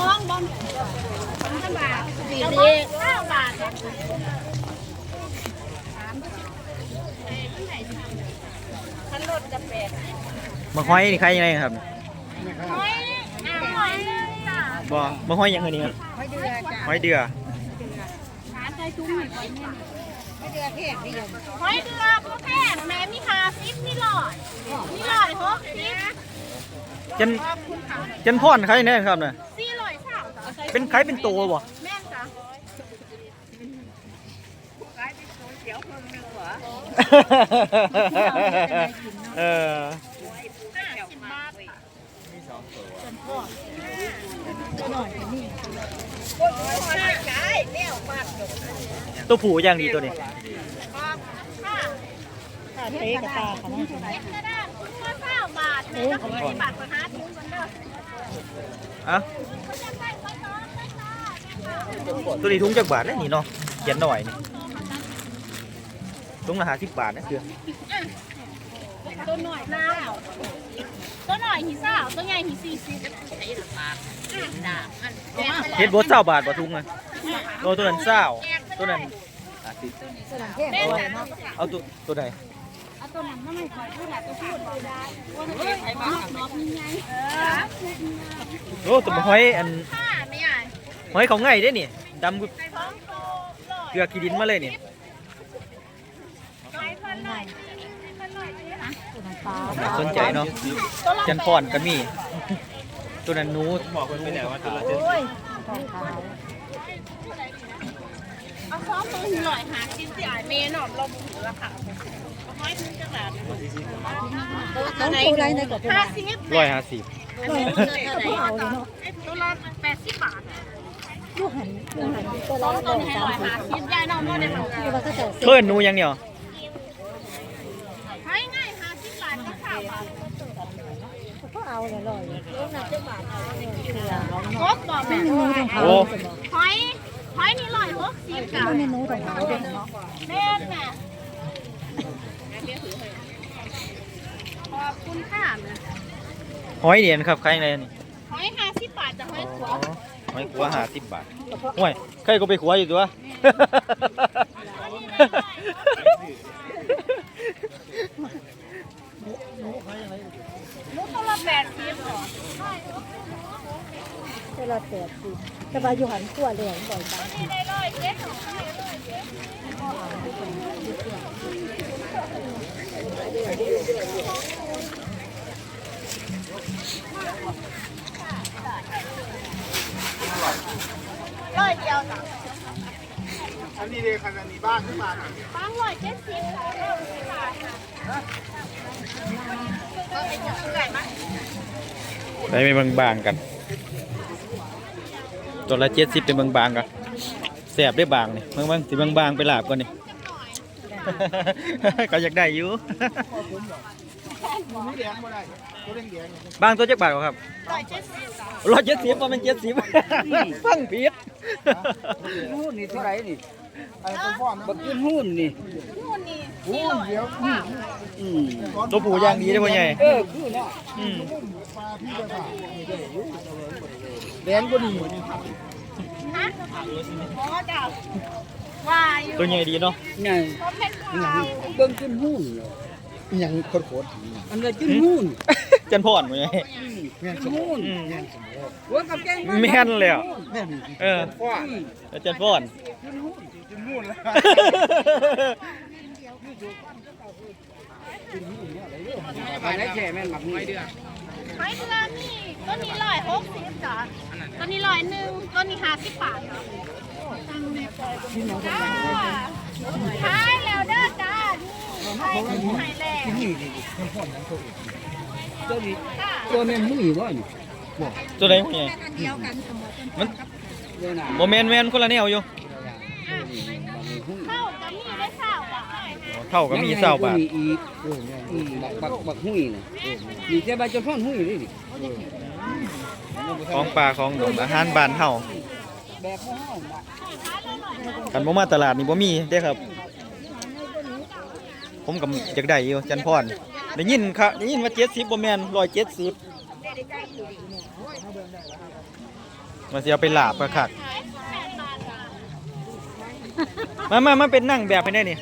มองบอมสองบาทกระมองเก้าบาทขันรถจะแปดมาห้อยนี่ใครยังไงครับหอยอ่าหอยจ้ะบ่มาห้อยยังไงนี่ครับหอยเดือจ้ะห้อยเดือหาใจจุ้มหน่อยหอยเดือดเพียงนิยมหอยเดือพ่อแพงแม่มีหาซิปมีหลอดมีหลอดหกซิปจนจนพ่อนใครแน่ครับเนี่ย เป็นใครเป็นตัวบ่แม่นจ้ะเออห้าสิบบาทขายแนวมากตัวผู้อย่างดีตัวนี้ขอบค่ะเต๊กระตาขนาดเอ็กซ์กระด้างคุณว่าเก้าบาทแม่ก็คุณสี่บาทกว่าหาถุงกันเด้ออะ ตัวนี้ถุงจักบาทได้นี่เนาะเขียนหน่อยนี่ถุงละห้าสิบบาทนะคือตัวหน่อยน้าวตัวหน่อยหีสาวตัวใหญ่หีสี่สิบเฮ็ดบดเศร้าบาทบ่ถุงอะโลตัวนั้นเศร้าตัวนั้นห้าสิบเพียงอร่อยมากเอาตัวตัวใดเอาตัวนั้นมาไม่ค่อยพูดแหละตัวพูดเลยได้ว่ามันเป็นไข่บ้างนอบยังไงเออโอ้ตัวห้อยอันผ้าไม่ใหญ่ห้อยเขาง่ายได้นี่ดำกว่าไข่ท้องโตหล่อเกลือขี้ดินมาเลยนี่ไข่พันหน่อยไข่พันหน่อยเนี่ยสนใจเนาะจันพ่อนก็มี ตัวนั้นหนูบอกคนไปไหนว่าตัวละเจ็ดโอ้ยต้องขายเอาซ้อมตัวหน่อยหาชิ้นจ่ายเมย์หนอมเราบุญราคาเอาไม้ถึงจังหวัดต้องตัวไรในกับตัวห้าสิบร้อยห้าสิบอันนี้เกินเท่าไหร่เอาเลยเนาะไอ้ตัวละแปดสิบบาท ลูกหันลูกหันตัวซ้ละอมร้ตัวอยนี้ให้สาหมน่อยสิบหาชิ้นใหญ่นอนนอนในหลังตัวละก็จะเพิ่นหนูยังเนี่ยให้ง่ายหาชิ้นบาทก็ข่าวบาทก็เอาเลยร้อยลูกหนักจะบาทเอาเลยเสือเอาครบบอกแม่เมนูต้องขายโอ้หอยหอยนี่ลอยหกสิบจ้ะเมนูต้องขายเด็กเนาะแม่นแม่ขอบคุณค่ะแม่หอยเหรียญครับใครในนี่หอยห้าสิบบาทจะหอยขวอ๋อ หอยขัวห้าสิบบาทห่วยใครก็ไปขัวอยู่ตัวมุกตัวละแปดสิบเหรอตัวละแปดสิบแต่ว่าอยู่หันตัวเลืองบ่อยจังนี่ได้ร้อยเจ็ดหรอร้อยเดี ยวจ้ะอันนี้เลยคันนี้บ้านขึ้นมาหน่อยบางร้อยเจ็ดสิบร้อยสิบาทค่ะก็เป็นอย่างได้ไปบางๆกัน ตัวละเจ็ดสิบเป็นบางๆกันแสบได้บางนี่บางๆสิบางๆไปลาบก่อนนี่ก็อยากได้อยู่บางตัวเจักบาทครับร้อยเจ็ดสิบจ้ะร้อยเจ็ดสิบว่าเป็นเจ็ดสิบฟังผิด หุ้นนี่เท่าไหร่นี่ไอ้ตัวฟ้อนบักขึ้นหุ้นนี่นู่นนี่โอ้สี่ร้อยเดี๋ยวว่าอืมตัวผู้อย่างดีได้อพ่อใหญ่เออคือเนาะอืมปลาพี่จะผ่าแดงก็ดีฮะอ๋อจ้ะว่าอยู่ตัวใหญ่ดีเนาะไงเขาเป็นข่าวเบิ่งขึ้นหุ้นเนาะยังโคตรอันนั้นขึ้นหุ้น จันพ่อนพ่อใหญ่เงี้ยสขึ้นมหุ้นอืมว่ากับแกงแม่นเลยอะแม่นเออฟ้อนแล้วจันพ่อนกินนู่นแล้วมาได้แค่แม่นหมักหุ้นหอยเดือนี่ต้นนี้ร้อยหกสิบจ้ะต้นนี้ร้อยหนึ่งต้นนี้ห้าสิบบาทจ้ะจ้าขายแล้วเด้อจ้านี่ขายนี่ขายแล้ว ตัวนี้จ้าตัวนี้หุ้ยว่านี่ตัวไหนพ่อใหญ่มันเดี๋ยวนะโมเมนแมนคนละแนวอยู่เข้าจะมีได้ข้าวจ้ะเท่ากับมีเศร้าบาทมีอีกอืมบักบักบักหุ้ยน่ะมีแต่ใบจะท่อนหุ้ยนี่นี่ของปลาของดงอาหารบ้านเฮาแบบบ่เฮาน่ะกันบ่มาตลาดนี่บ่มีเด้ครับ ผมก็อยากได้อยู่จันพร ได้ยินครับได้ยินว่าเจ็ดสิบบ่แมนร้อยเจ็ดสิบมาเสียไปหลาบกระขัดมามามาเป็นนั่งแบบไปได้นี่